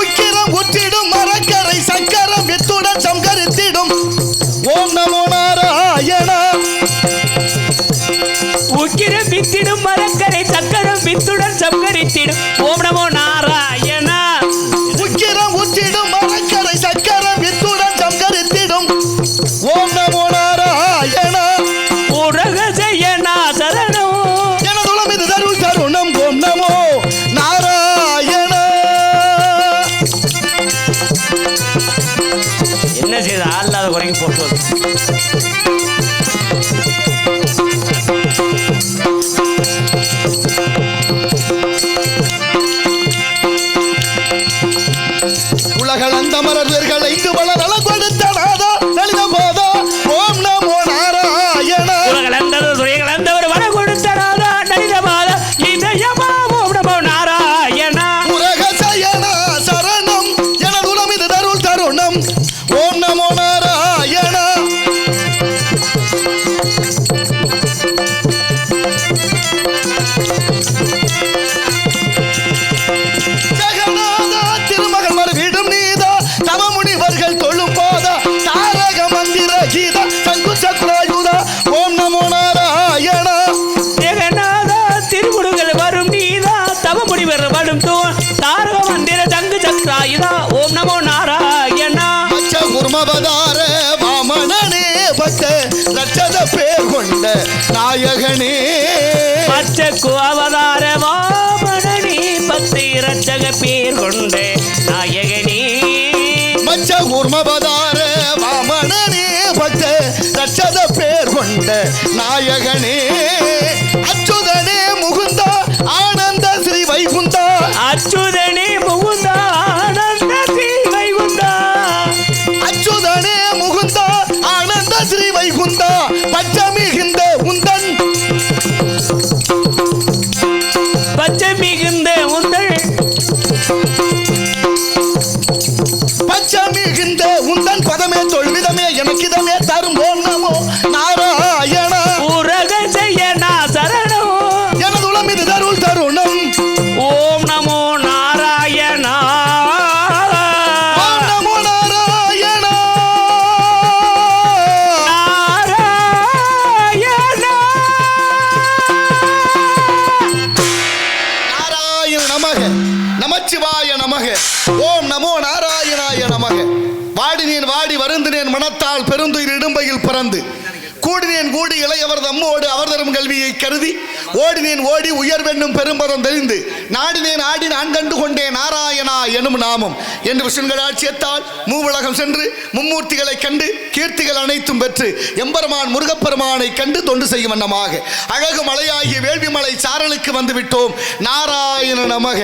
உக்கிரம் உற்றிடும் மரக்கரை சக்கரம் வித்துடன் சங்கரித்திடும் ஓம் நமோ நாராயணா. உக்கிர வித்திடும் மரக்கரை சக்கரம் வித்துடன் சம்கரித்திடும். ஓம் என்ன செய்த இல்லாத குறைக்கு போட்டு பேர் கொண்ட நாயகனே. பச்சக்கு அவதார வாமனனி பத்து ரட்சக பேர் கொண்ட நாயகனே. மச்ச குர்மபதார வாமனனே பக்த லட்சத பேர் கொண்ட நாயகனே. அச்சுதனே முகுந்தா ஆனந்த ஸ்ரீ வைகுந்தா. அச்சுதனே நமச்சிவாய நமக. ஓம் நமோ நாராயணாய நமக. வாடினேன் வாடி வருந்தினேன் மனத்தால் பெருந்துயிர் இடும்பையில் பிறந்து. கூடினேன் கூடி இளையவர் தம்மோடு அவர் தரும் கல்வியை கருதி ஓடினேன் ஓடி உயர்வென்னும் பெரும்பரம் தெரிந்து நாடினேன் ஆடி நான் கண்டு கொண்டேன் நாராயணா எனும் நாமம். என்று விஷ்ணுங்களாட்சியத்தால் மூவுலகம் சென்று மும்மூர்த்திகளை கண்டு கீர்த்திகள் அனைத்தும் பெற்று எம்பெருமான் முருகப்பெருமானை கண்டு தொண்டு செய்யும் வண்ணமாக அழகு மலையாகிய வேள்வி மலை சாரலுக்கு வந்து விட்டோம் நாராயண நமக.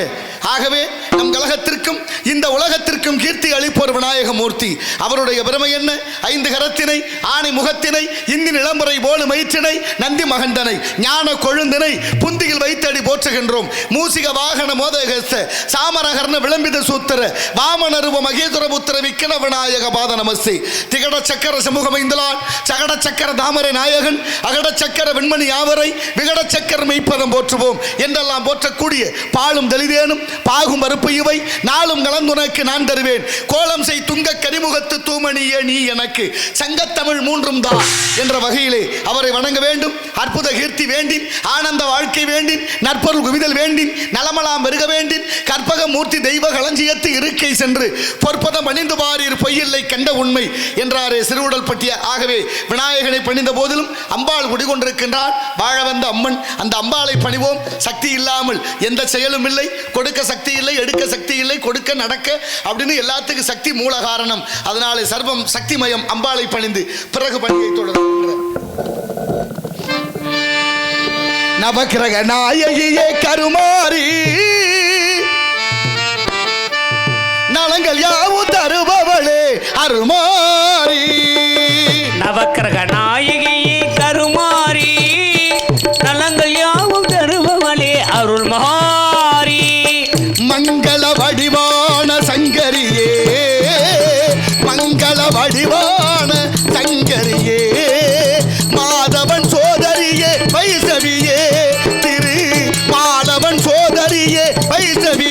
ஆகவே நம் கழகத்திற்கும் இந்த உலகத்திற்கும் கீர்த்தி அளிப்போர் விநாயக மூர்த்தி அவருடைய பெருமை என்ன? ஐந்து கரத்தினை ஆணை முகத்தினை இந்த நிலம்புரை போல மயிற்றினை நந்தி மகண்டனை ஞான கொழுந்தினை புந்தியில் வைத்தடி போற்றுகின்றோம். மூசிக வாகன மோதகஸ்த சாமரகர்ண விளம்பித சூத்திர வாமனருவ மகேதுர விக்கிர விநாயக பாத நமஸ்தி. திகட சக்கர சமூகமைந்தலான் சகட சக்கர தாமரை நாயகன் அகட சக்கர வெண்மணி யாவரை விகட சக்கர மெய்ப்பதம் போற்றுவோம். என்றெல்லாம் போற்றக்கூடிய பாலும் தெளிதேனும் பாகும் பருப்பு இவை நாளும் கலந்துனக்கு நான் தருவேன். கோலம் செய் துங்க கரிமுகத்து தூமணிய நீ எனக்கு சங்கத்தமிழ் மூன்றும் தான். என்ற வகையிலே அவரை வணங்க வேண்டும் அற்புத கீர்த்தி வேண்டின் ஆனந்த வாழ்க்கை வேண்டின் நற்பொருள் குவிதல் வேண்டின் நலமலாம் பெருக வேண்டின் கற்பக மூர்த்தி தெய்வ களஞ்சியத்து இருக்கை சென்று பொற்பதம் பணிந்து பாரீர் பொய்யில்லை கண்ட உண்மை என்றாரே சிறுவுடல் பட்டிய. ஆகவே விநாயகனை பணிந்த போதிலும் அம்பாள் குடிகொண்டிருக்கின்றார் வாழ வந்த அம்மன் அந்த அம்பாளை பணிவோம். சக்தி இல்லாமல் எந்த செயலும் இல்லை. கொடுக்க சக்தி இல்லை எடுக்க சக்தி இல்லை கொடுக்க நடக்க அப்படின்னு எல்லாத்துக்கும் சக்தி மூல காரணம் அதனாலே சர்வம் சக்திமயம் அம்பாளை பணிந்து பிறகு பணியை தொடர்ந்து நவக்கிரக நாயகியே கருமாரி நலங்கள் யாவும் தருபவளே அருமாறி. நவக்கிரக நாயகி சோதரியே வைசவியே நவக்கிரக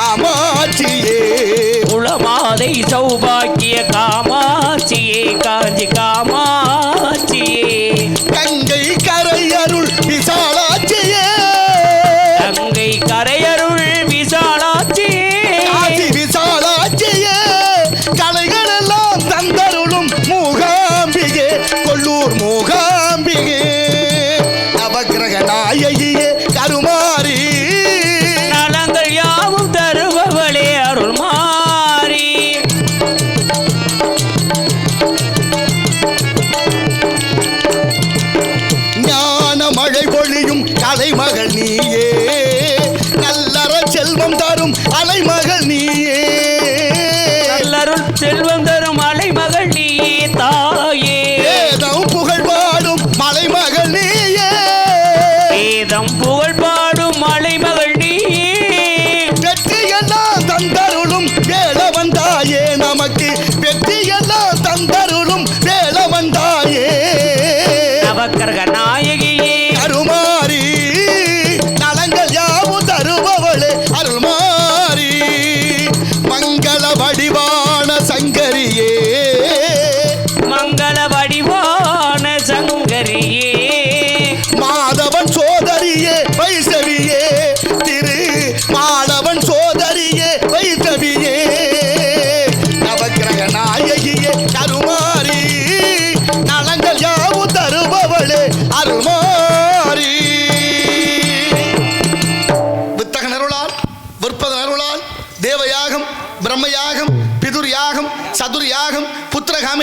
காமாட்சியே. குளமாதை சௌபாக்கிய காமா தாயே நமக்கு வெற்றி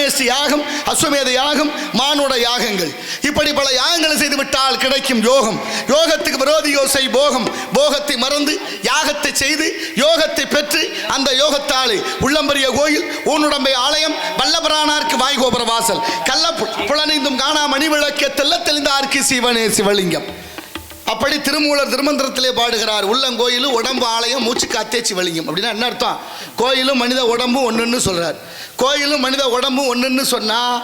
புத்திர யாகம் அஸ்வமேத யாகம் மானுட யாகங்கள். இப்படி பல யாகங்களை செய்து விட்டால் கிடைக்கும் யோகம். யோகத்துக்கு விரோதி யோசை போகம். போகத்தை மறந்து யாகத்தை செய்து யோகத்தை பெற்று அந்த யோகத்தாலே உள்ளம்பரிய கோயில் ஊனுடம்பை ஆலயம் வல்லபரானார்க்கு வாய்கோபுர வாசல் கள்ள புலனைந்தும் காணா மணிவிளக்க தெல்ல தெளிந்தார்க்கு சிவனே சிவலிங்கம். அப்படி திருமூலர் திருமந்திரத்திலே பாடுகிறார். உள்ளங்கோயிலும் உடம்பு ஆலயம் மூச்சு அத்தேச்சி வலியும். அப்படின்னா என்ன அர்த்தம்? கோயிலும் மனித உடம்பும் ஒன்றுன்னு சொல்கிறார் கோயிலும் மனித உடம்பும் ஒன்றுன்னு சொன்னால்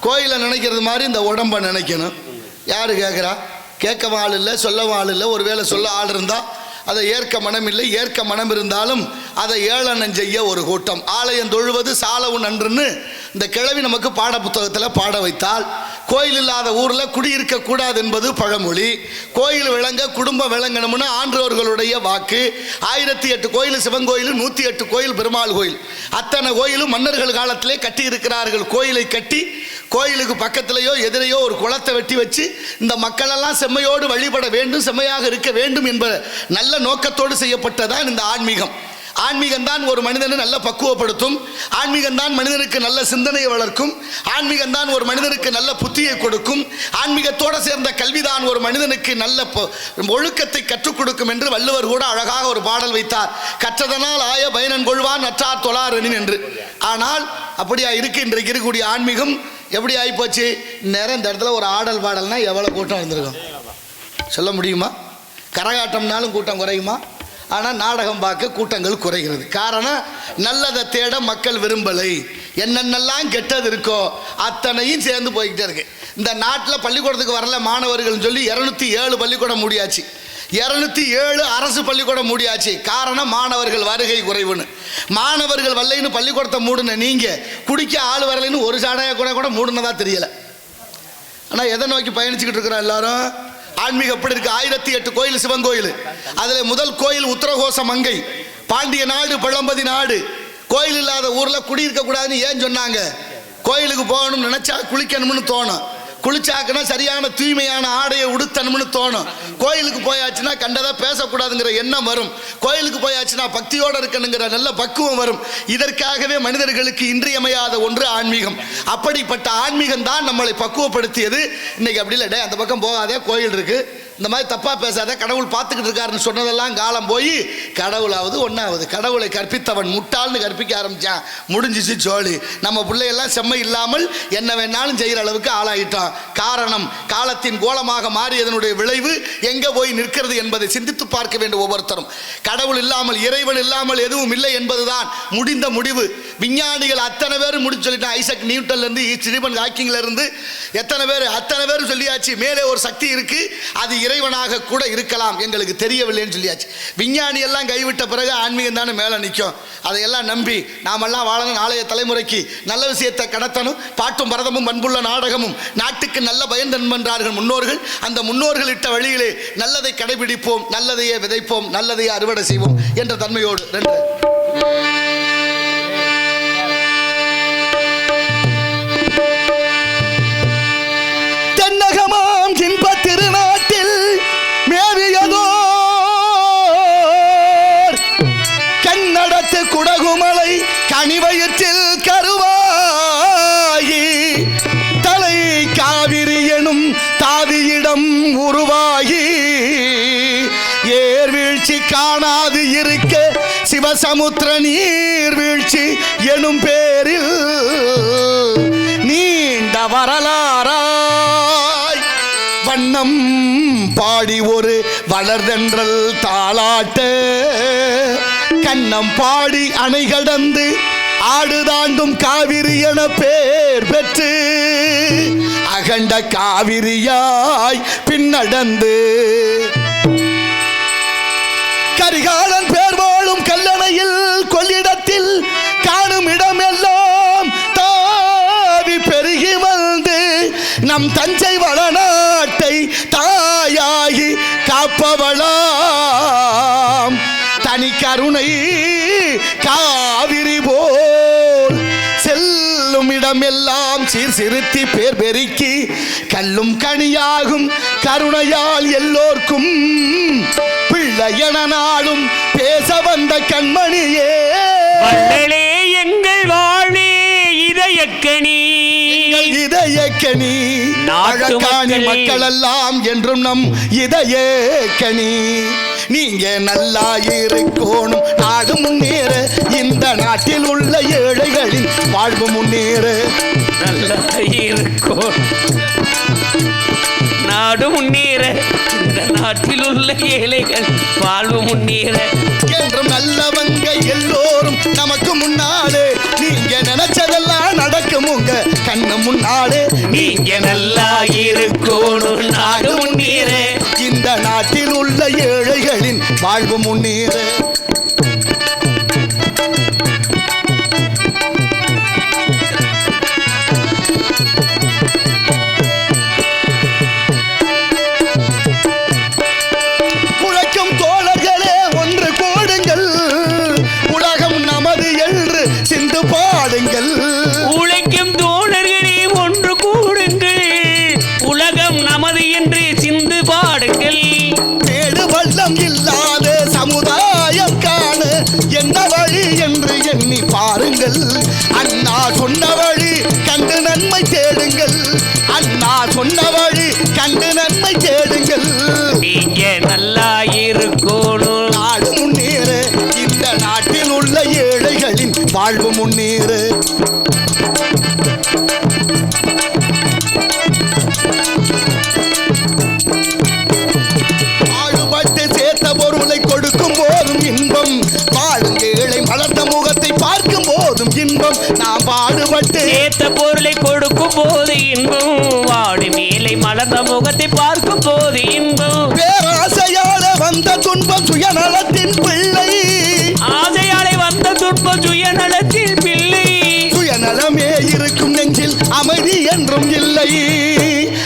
கோயிலை நினைக்கிறது மாதிரி இந்த உடம்பை நினைக்கணும். யார் கேட்குறா கேட்கவும் ஆள் இல்லை சொல்லவும் ஆள் இல்லை ஒருவேளை சொல்ல ஆள் இருந்தால் அதை ஏற்க மனம் இல்லை ஏற்க மனம் இருந்தாலும் அதை ஏளனம் செய்ய ஒரு கூட்டம். ஆலயம் தொழுவது சாலவு நன்றுன்னு இந்த கிழவி நமக்கு பாட புத்தகத்தில் பாட வைத்தால் கோயில் இல்லாத ஊரில் குடியிருக்க கூடாது என்பது பழமொழி. கோயில் விளங்க குடும்பம் விளங்கணும்னு ஆன்றோர்களுடைய வாக்கு. ஆயிரத்தி எட்டு கோயில் சிவன் கோயில் நூற்றி எட்டு கோயில் பெருமாள் கோயில். அத்தனை கோயிலும் மன்னர்கள் காலத்திலே கட்டி இருக்கிறார்கள் கோயிலை கட்டி கோயிலுக்கு பக்கத்திலேயோ எதிரையோ ஒரு குளத்தை வெட்டி வச்சு இந்த மக்களெல்லாம் செம்மையோடு வழிபட வேண்டும் செம்மையாக இருக்க வேண்டும் என்ப நல்ல நோக்கத்தோடு செய்யப்பட்டதான் இந்த ஆன்மீகம். ஆன்மீகம் தான் ஒரு மனிதனை நல்ல பக்குவப்படுத்தும் ஆன்மீகம் தான் மனிதனுக்கு நல்ல சிந்தனையை வளர்க்கும் ஆன்மீகம் தான் ஒரு மனிதனுக்கு நல்ல புத்தியை கொடுக்கும் ஆன்மீகத்தோடு சேர்ந்த கல்விதான் ஒரு மனிதனுக்கு நல்ல ஒழுக்கத்தை கற்றுக் கொடுக்கும் என்று வள்ளுவர் கூட அழகாக ஒரு பாடல் வைத்தார். கற்றதனால் ஆய பயனன் கொள்வான் நற்றார் தொழாரெனின் என்று. ஆனால் அப்படியா இருக்கு இன்றைக்கு இருக்கக்கூடிய ஆன்மீகம் எப்படி ஆகிப்போச்சு நேரம் இந்த இடத்துல ஒரு ஆடல் பாடல்னால் எவ்வளோ கூட்டம் இருந்திருக்கும்? சொல்ல முடியுமா? கரகாட்டம்னாலும் கூட்டம் குறையுமா? ஆனால் நாடகம் பார்க்க கூட்டங்கள் குறைகிறது. காரணம் நல்லதை தேட மக்கள் விரும்பலை. என்னென்னலாம் கெட்டது இருக்கோ அத்தனையும் சேர்ந்து போய்கிட்டே இருக்கு. இந்த நாட்டில் பள்ளிக்கூடத்துக்கு வரல மாணவர்கள்னு சொல்லி இரநூத்தி ஏழு பள்ளிக்கூடம் முடியாச்சு. இரநூத்தி ஏழு அரசு பள்ளிக்கூடம் மூடியாச்சு. காரணம் மாணவர்கள் வருகை குறைவுன்னு. மாணவர்கள் வரலைன்னு பள்ளிக்கூடத்தை மூடுன நீங்கள் குடிக்க ஆள் வரலைன்னு ஒரு சாடையாக கூட கூட மூடுனதா தெரியலை. ஆனால் எதை நோக்கி பயணிச்சுக்கிட்டு இருக்கிறோம் எல்லாரும்? ஆன்மீகம் எப்படி இருக்கு? ஆயிரத்தி எட்டு கோயில் சிவன் கோயில். அதில் முதல் கோயில் உத்தரகோச மங்கை. பாண்டிய நாடு பழம்பதி நாடு. கோயில் இல்லாத ஊரில் குடியிருக்க கூடாதுன்னு ஏன் சொன்னாங்க? கோயிலுக்கு போகணும்னு நினைச்சா குளிக்கணும்னு தோணும். குளிச்சாக்குனா சரியான தூய்மையான ஆடையை உடுத்தணும்னு தோணும். கோயிலுக்கு போயாச்சுன்னா கண்டதாக பேசக்கூடாதுங்கிற எண்ணம் வரும். கோயிலுக்கு போயாச்சுன்னா பக்தியோட இருக்கணுங்கிற நல்ல பக்குவம் வரும். இதற்காகவே மனிதர்களுக்கு இன்றியமையாத ஒன்று ஆன்மீகம். அப்படிப்பட்ட ஆன்மீகம் தான் நம்மளை பக்குவப்படுத்தியது. இன்னைக்கு அப்படி இல்லை. அந்த பக்கம் போகாதே கோயில் இருக்கு. இந்த மாதிரி தப்பாக பேசாத கடவுள் பார்த்துக்கிட்டு இருக்காருன்னு சொன்னதெல்லாம் காலம் போய் கடவுளாவது ஒன்றாவது கடவுளை கற்பித்தவன் முட்டாள்னு கற்பிக்க ஆரம்பித்தான் முடிஞ்சிச்சு ஜோலி. நம்ம பிள்ளையெல்லாம் செம்மை இல்லாமல் என்ன வேணாலும் செய்கிற அளவுக்கு ஆளாயிட்டான் காரணம் காலத்தின் கோலமாக மாறியதனுடைய விளைவு எங்கே போய் நிற்கிறது என்பதை சிந்தித்து பார்க்க வேண்டும் ஒவ்வொருத்தரும். கடவுள் இல்லாமல் இறைவன் இல்லாமல் எதுவும் இல்லை என்பதுதான் முடிந்த முடிவு. விஞ்ஞானிகள் அத்தனை பேர் முடிச்சு சொல்லிட்டான் ஐசக் நியூட்டன்லேருந்து ஸ்டீபன் ஹாக்கிங்ல இருந்து எத்தனை பேர் அத்தனை பேர் சொல்லியாச்சு. மேலே ஒரு சக்தி இருக்கு. அது இறைவனாக கூட இருக்கலாம். எங்களுக்கு தெரியவில்லைன்னு சொல்லியாச்சு. விஞ்ஞானி எல்லாம் கைவிட்ட பிறகு ஆன்மீகம் தானே மேலே நிற்கும். அதையெல்லாம் நம்பி நாமெல்லாம் வாழணும். நாளைய தலைமுறைக்கு நல்ல விஷயத்தை கடத்தணும். பாட்டும் பரதமும் பண்புள்ள நாடகமும் நாட்டு நாட்டுக்கு நல்ல பயன் தன்பன்றார்கள் முன்னோர்கள். அந்த முன்னோர்கள் இட்ட வழியிலே நல்லதை கடைபிடிப்போம் நல்லதையே விதைப்போம் நல்லதையே அறுவடை செய்வோம் என்ற தன்மையோடு ரெண்டு தென்னகமாம் இன்ப திருநாட்டில் மேவியதோர் கண்ணடத்து குடகுமலை கனிவயிற்றில் சிவசமுத்திர நீர்வீழ்ச்சி எனும் பேரில் நீண்ட வரலாறாய் வண்ணம் பாடி ஒரு வளர்தென்றல் தாளாட்ட. கண்ணம் பாடி அணை கடந்து ஆடுதாண்டும் காவிரி என பேர் பெற்று அகண்ட காவிரியாய் பின்னடந்து. கரிகாலன் வாழும் கல்லணையில் கொள்ளிடத்தில் காணும் இடமெல்லாம் தாவி பெருகி வந்து நம் தஞ்சை வளநாட்டை தாயாகி காப்பவளாம். தனி கருணை இடமெல்லாம் சீர்சிறுத்தி பேர் பெருக்கி கல்லும் கனியாகும் கருணையால் எல்லோர்க்கும் பிள்ளையன நாளும் பேச வந்த கண்மணியே. எங்கள் வாழே இதயக்கணி. இதயக்கனி நாட்டு அழகாணி மக்களே. எல்லாம் என்றும் நம் இதயக்கனி நீங்க நல்லா இருக்கணும். நாடு முன்னேற இந்த நாட்டில் உள்ள ஏழைகளின் வாழ்வு முன்னேற. நல்லா இருக்கும் நாடு முன்னேற இந்த நாட்டில் உள்ள ஏழைகள் வாழ்வு முன்னேற. என்றும் நல்லவங்க எல்லோரும் நமக்கு முன்னாலே நீங்க நினைச்சதெல்லாம் நடக்கும் உங்க கண்ணு முன்னாலே. நீங்க நல்லா இருக்கணும். நாடு முன்னேற. இந்த நாட்டில் உள்ள ஏழைகளின் வாழ்வு முன்னேற. சொன்ன வழி கண்டு நன்மை தேடுங்கள். அண்ணா சொன்ன வழி கண்டு நன்மை தேடுங்கள். நீங்க நல்லா இருக்கணும். நாடு முன்னேற. இந்த நாட்டில் உள்ள ஏழைகளின் வாழ்வு முன்னேற. பார்க்கும் போது இன்பம். பேராசையால வந்த துன்பம் சுயநலத்தின் பிள்ளை. ஆசையாலை வந்த துன்பம் சுயநலத்தில் பிள்ளை. சுயநலமே இருக்கும் நெஞ்சில் அமைதி என்றும் இல்லை.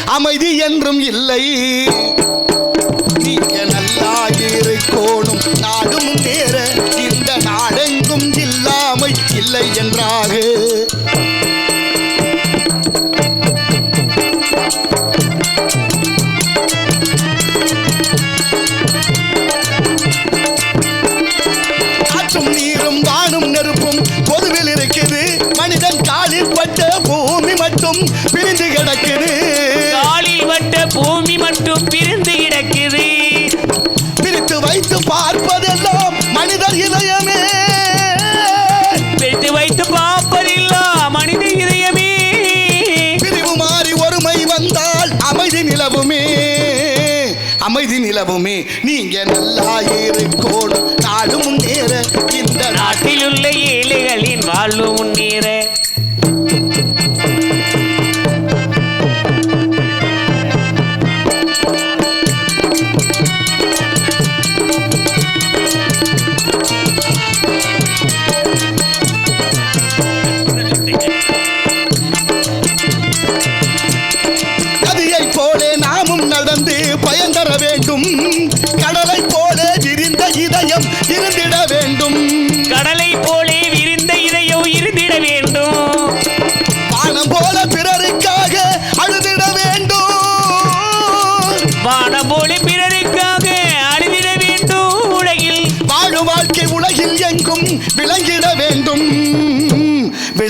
அமைதி என்றும் இல்லை. மட்டும் பிரிந்து கிடக்குது. காலில் வட்ட பூமி மட்டும் பிரிந்து கிடக்குது. பிரித்து வைத்து பார்ப்பதெல்லாம் மனிதர் இதயமே. பிரித்து வைத்து பார்ப்பதில்லா மனித இதயமே. பிரிவு மாறி ஒருமை வந்தால் அமைதி நிலவுமே. அமைதி நிலவுமே. நீங்க நல்லா இருக்கோணும் நாடு முன்னேற இந்த நாட்டில்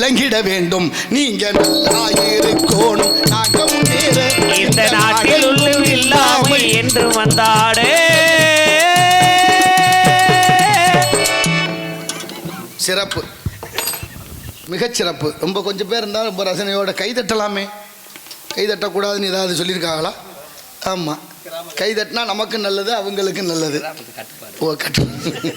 விளங்கிட வேண்டும். நீங்க நல்லா இருக்கணும் நாங்க முன்னேற இந்த நாட்டில் உள்ள இல்லாமை என்று வந்தாடு. சிறப்பு. மிகச் சிறப்பு. ரொம்ப கொஞ்சம் பேர் இருந்தால் ரொம்ப ரசனையோட கை தட்டலாமே. கை தட்டக்கூடாதுன்னு ஏதாவது சொல்லியிருக்காங்களா? ஆமாம் கை தட்டினா நமக்கு நல்லது அவங்களுக்கு நல்லது. ஓ கட்டு